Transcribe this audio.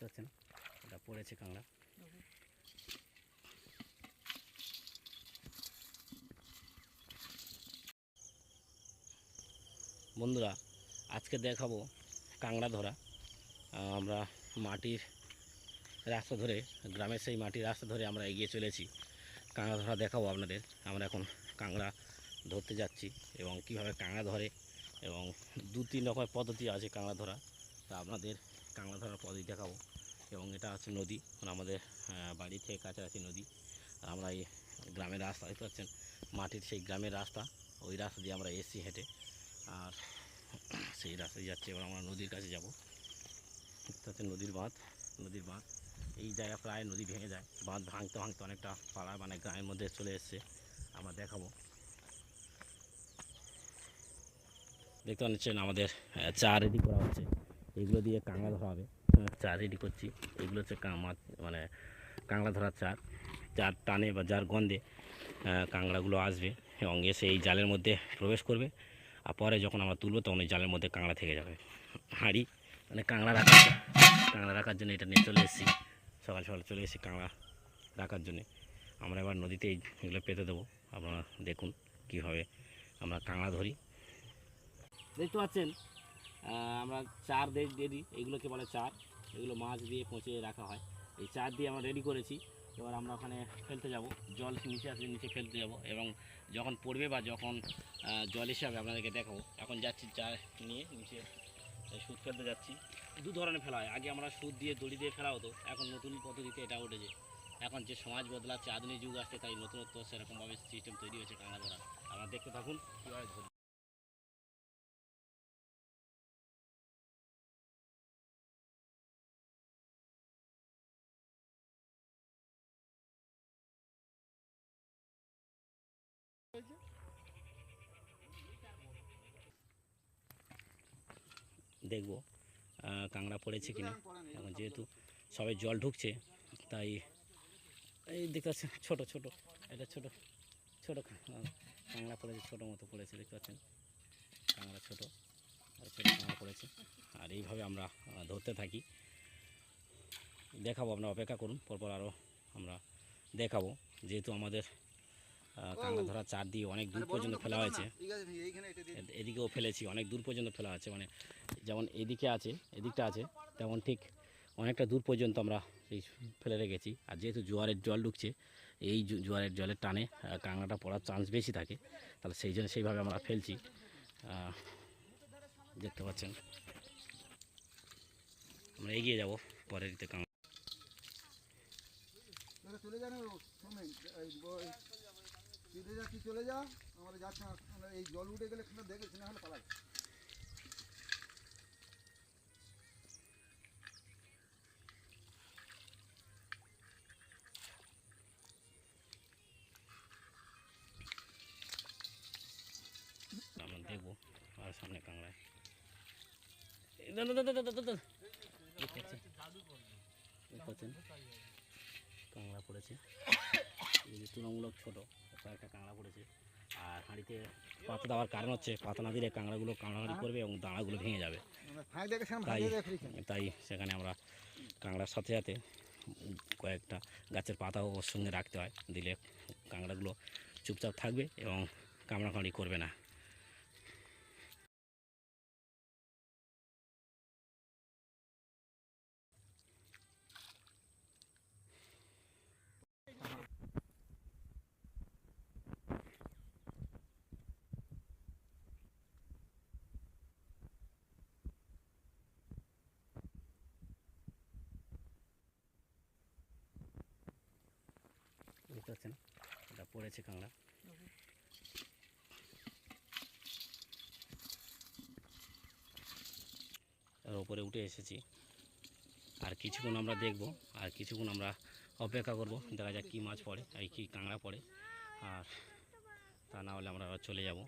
দেখতে পাচ্ছেন এটা পড়েছে কাঁকড়া। বন্ধুরা, আজকে দেখাবো কাঁকড়া ধরা। আমরা মাটির রাস্তা ধরে, গ্রামের সেই মাটির রাস্তা ধরে আমরা এগিয়ে চলেছি। কাঁকড়া ধরা দেখাবো আপনাদের। আমরা এখন কাঁকড়া ধরতে যাচ্ছি এবং কীভাবে কাঁকড়া ধরে এবং দু তিন রকমের পদ্ধতি আছে কাঁকড়া ধরা। তা আপনাদের কাঁকড়া ধরার পদ্ধতি দেখাবো। এবং এটা আছে নদী। আমাদের বাড়ি থেকে কাছাকাছি নদী। আর আমরা এই গ্রামের রাস্তা দেখতে পাচ্ছেন, মাটির সেই গ্রামের রাস্তা। ওই রাস্তা দিয়ে আমরা এসছি হেঁটে। আর সেই রাস্তায় যাচ্ছি, এবার আমরা নদীর কাছে যাব। দেখতে পাচ্ছেন নদীর বাঁধ নদীর বাঁধ। এই জায়গা প্রায় নদী ভেঙে যায়। বাঁধ ভাঙতে ভাঙতে অনেকটা পাড়া মানে গ্রামের মধ্যে চলে এসছে। আমরা দেখাবো। দেখতে পাচ্ছেন আমাদের চা রেডি করা হচ্ছে। এগুলো দিয়ে কাঁকড়া ধরা হবে। আহ, চা রেডি করছি। এগুলো হচ্ছে মাছ মানে কাঁকড়া ধরার চার। যার টানে বা যার গন্ধে কাঁকড়াগুলো আসবে এবং এসে এই জালের মধ্যে প্রবেশ করবে। আর পরে যখন আমরা তুলবো তখন ওই জালের মধ্যে কাঁকড়া থেকে যাবে। হাঁড়ি মানে কাঁকড়া রাখার কাঁকড়া রাখার জন্য এটা নিয়ে চলে এসেছি। সকাল সকাল চলে এসেছি কাঁকড়া রাখার জন্যে। আমরা এবার নদীতে এগুলো পেতে দেবো। আপনারা দেখুন কীভাবে আমরা কাঁকড়া ধরি। দেখতে পাচ্ছেন? আমরা চার দিয়ে দিই। এগুলোকে বলে চার। এগুলো মাছ দিয়ে পচে রাখা হয়। এই চার দিয়ে আমরা রেডি করেছি। এবার আমরা ওখানে ফেলতে যাব। জল নিচে আসলে নিচে ফেলতে যাব এবং যখন পড়বে বা যখন জল হিসাবে আপনাদেরকে দেখাবো। এখন যাচ্ছি চার নিয়ে নিচে সুদ ফেলতে যাচ্ছি। দু ধরনের ফেলা হয়। আগে আমরা সুদ দিয়ে দড়ি দিয়ে ফেলা হতো। এখন নতুন পদ্ধতিতে এটা উঠেছে। এখন যে সমাজ বদলাচ্ছে, আধুনিক যুগ আসছে, তাই নতুনত্ব সেরকমভাবে সিস্টেম তৈরি হয়েছে কাঁকড়া ধরা আমরা দেখতে থাকুন, কীভাবে ধরি দেখব আহ, কাঁকড়া পড়েছে কিনা। এখন যেহেতু সবাই জল ঢুকছে তাই এই দেখতে পাচ্ছেন ছোটো ছোটো এটা ছোটো ছোটো কাঁকড়া পড়েছে ছোটো মতো পড়েছে দেখতে পাচ্ছেন। কাঁকড়া ছোটো ছোটো কাঁকড়া পড়েছে। আর এইভাবে আমরা ধরতে থাকি। দেখাবো আপনারা অপেক্ষা করুন পরপর আরও আমরা দেখাবো। যেহেতু আমাদের কাঁকড়া ধরা চার দিয়ে অনেক দূর পর্যন্ত ফেলা হয়েছে। এদিকেও ফেলেছি অনেক দূর পর্যন্ত ফেলা আছে মানে যেমন এদিকে আছে এদিকটা আছে তেমন ঠিক অনেকটা দূর পর্যন্ত আমরা এই ফেলে রেখেছি। আর যেহেতু জোয়ারের জল ঢুকছে এই জোয়ারের জলের টানে কাঁকড়াটা পড়ার চান্স বেশি থাকে তাহলে সেই জন্য সেইভাবে আমরা ফেলছি। দেখতে পাচ্ছেন। আমরা এগিয়ে যাব পরের দিতে কাঁকড়া। দাদা চলে যাচ্ছি চলে যা। আমরা যাচ্ছি এই জল উঠে গেলে এখানে দেখেছি না হলে আমরা দেখব, আর সামনে পাচ্ছেন? কাঁকড়া পড়েছে। এই যে তুলনামূলক ছোটো একটা কাঁকড়া পড়েছে। আর হাঁড়িতে পাতা দেওয়ার কারণ হচ্ছে পাতা না দিলে কাঁকড়াগুলো কাঁকড়াহাঁড়ি করবে এবং দাঁড়াগুলো ভেঙে যাবে। তাই। তাই সেখানে আমরা কাঁকড়ার সাথে সাথে কয়েকটা গাছের পাতাও ওর সঙ্গে রাখতে হয়। দিলে কাঁকড়াগুলো চুপচাপ থাকবে এবং কামড়াকামড়ি করবে না। পড়েছে কাঁকড়া। তার ওপরে উঠে এসেছি। আর কিছুক্ষণ আমরা দেখব, আর কিছুক্ষণ আমরা অপেক্ষা করব, দেখা যাক কী মাছ পড়ে এই কি কাঁকড়া পড়ে। আর তা না হলে আমরা চলে যাব।